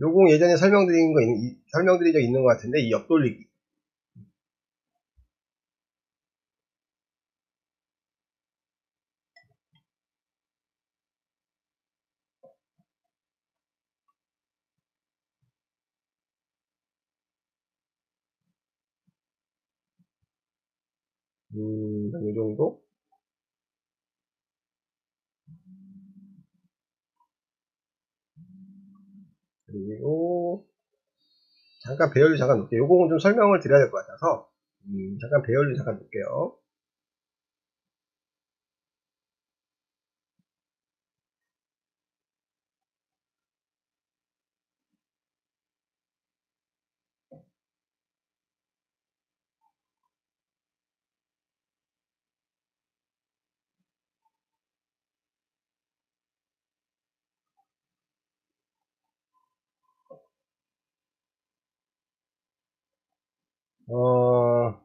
요공 예전에 설명드린 거, 있- 설명드린 적 있는 것 같은데, 이 옆돌리기. 음, 이 정도? 그리고, 잠깐 배열류 잠깐 놓을게요. 요거는 좀 설명을 드려야 될 것 같아서, 음, 잠깐 배열류 잠깐 놓을게요. 어,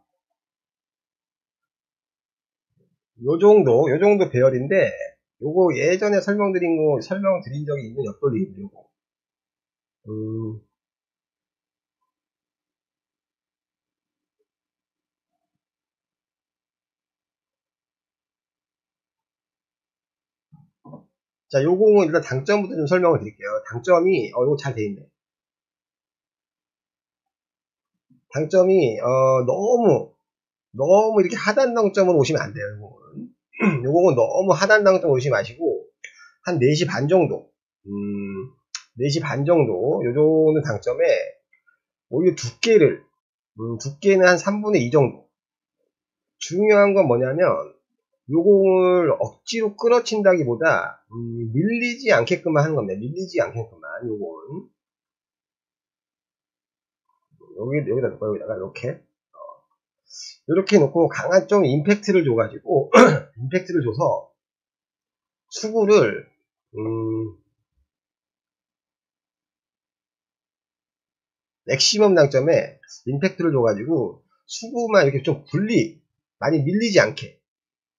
요 정도, 요 정도 배열인데, 요거 예전에 설명드린 거, 설명드린 적이 있는 옆돌리기입니다, 요거. 음, 자, 요거는 일단 당점부터 좀 설명을 드릴게요. 당점이, 어, 요거 잘 돼 있네. 당점이, 어, 너무, 너무 이렇게 하단 당점으로 오시면 안 돼요, 요거는. 요거는 너무 하단 당점 오시지 마시고, 한 4시 반 정도, 음, 4시 반 정도, 요 정도 당점에, 오히려 두께를, 음, 두께는 한 3분의 2 정도. 중요한 건 뭐냐면, 요 공을 억지로 끌어친다기보다, 음, 밀리지 않게끔만 하는 겁니다. 밀리지 않게끔만, 요건. 여기, 여기다 놓고, 여기다가, 이렇게. 이렇게 놓고 강한 좀 임팩트를 줘가지고 임팩트를 줘서 수구를 음, 맥시멈 당점에 임팩트를 줘가지고 수구만 이렇게 좀 분리 많이 밀리지 않게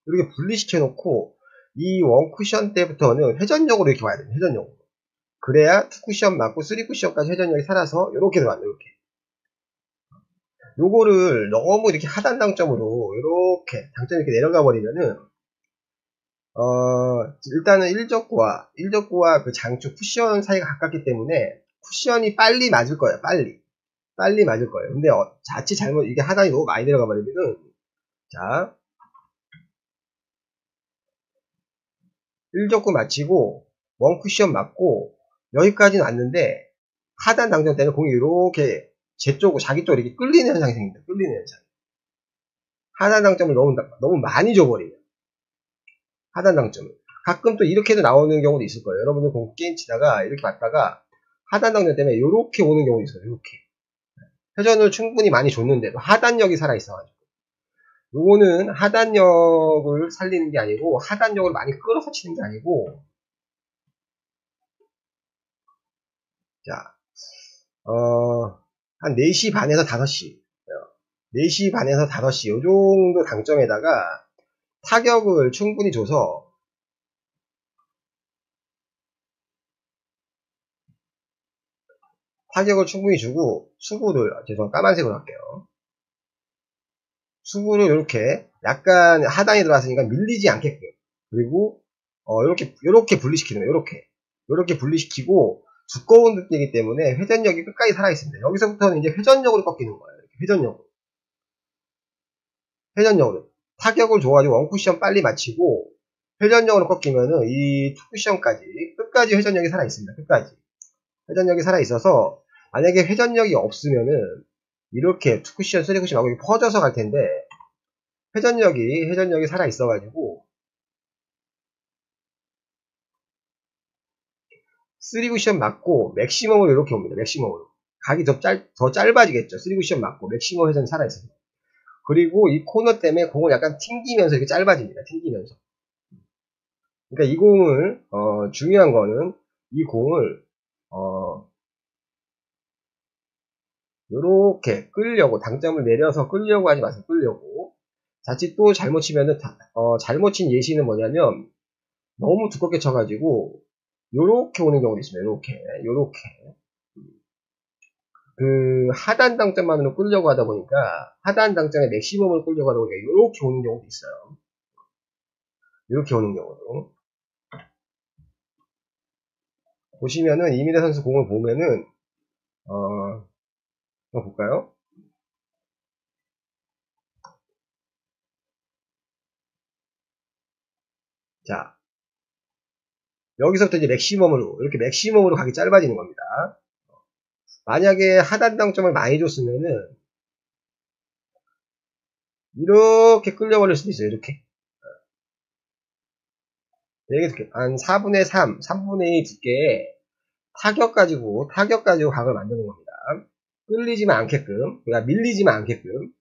이렇게 분리시켜 놓고 이 원쿠션 때부터는 회전력으로 이렇게 와야 됩니다. 회전력으로 그래야 투쿠션 맞고 쓰리쿠션까지 회전력이 살아서 이렇게 들어간다 이렇게 요거를 너무 이렇게 하단 당점으로 이렇게 당점이 이렇게 내려가 버리면은 어 일단은 1적구와 1적구와 그 장축 쿠션 사이가 가깝기 때문에 쿠션이 빨리 맞을 거예요 빨리. 빨리 맞을 거예요. 근데 어, 자칫 잘못 이게 하단이 너무 많이 내려가 버리면은 자. 1적구 맞히고 원 쿠션 맞고 여기까지는 왔는데 하단 당점 때는 공이 이렇게 제 쪽으로 자기 쪽으로 이렇게 끌리는 현상이 생깁니다. 끌리는 현상. 하단 당점을 너무 너무 많이 줘버리면 하단 당점을 가끔 또 이렇게도 나오는 경우도 있을 거예요. 여러분들 공 게임 치다가 이렇게 봤다가 하단 당점 때문에 이렇게 오는 경우도 있어요. 이렇게 회전을 충분히 많이 줬는데도 하단력이 살아 있어가지고 요거는 하단력을 살리는 게 아니고 하단력을 많이 끌어서 치는 게 아니고 자 어, 한 4시 반에서 5시. 4시 반에서 5시. 요 정도 당점에다가 타격을 충분히 줘서 타격을 충분히 주고 수구를 죄송 까만색으로 할게요. 수구를 이렇게 약간 하단에 들어갔으니까 밀리지 않게끔 그리고 어, 이렇게 이렇게 분리시키는 거예요. 이렇게 이렇게 분리시키고 두꺼운 두께이기 때문에 회전력이 끝까지 살아있습니다. 여기서부터는 이제 회전력으로 꺾이는 거예요. 회전력으로. 회전력으로. 타격을 줘가지고 원쿠션 빨리 맞히고 회전력으로 꺾이면은 이 투쿠션까지 끝까지 회전력이 살아있습니다. 끝까지. 회전력이 살아있어서 만약에 회전력이 없으면은 이렇게 투쿠션, 쓰리쿠션 하고 퍼져서 갈 텐데 회전력이 회전력이 살아있어가지고 3쿠션 맞고 맥시멈으로 이렇게 옵니다. 맥시멈으로. 각이 더, 짧, 더 짧아지겠죠. 3쿠션 맞고 맥시멈 회전이 살아있어서. 그리고 이 코너 때문에 공을 약간 튕기면서 이렇게 짧아집니다. 튕기면서. 그러니까 이 공을 어, 중요한 거는 이 공을 어, 요렇게 끌려고 당점을 내려서 끌려고 하지 마세요. 끌려고. 자칫 또 잘못 치면은 어, 잘못 친 예시는 뭐냐면 너무 두껍게 쳐가지고 요렇게 오는 경우도 있습니다. 요렇게, 요렇게. 그 하단 당점만으로 끌려고 하다 보니까 하단 당점의 맥시멈을 끌려고 하다 보니까 이렇게 오는 경우도 있어요. 이렇게 오는 경우도 보시면은 이민혜 선수 공을 보면은 어 볼까요? 자 여기서부터 이제 맥시멈으로 이렇게 맥시멈으로 가기 짧아지는 겁니다. 만약에 하단 당점을 많이 줬으면은 이렇게 끌려버릴 수도 있어요. 이렇게 이렇게 한 4분의 3, 3분의 2 두께의 타격 가지고 타격 가지고 각을 만드는 겁니다. 끌리지만 않게끔, 그러니까 밀리지만 않게끔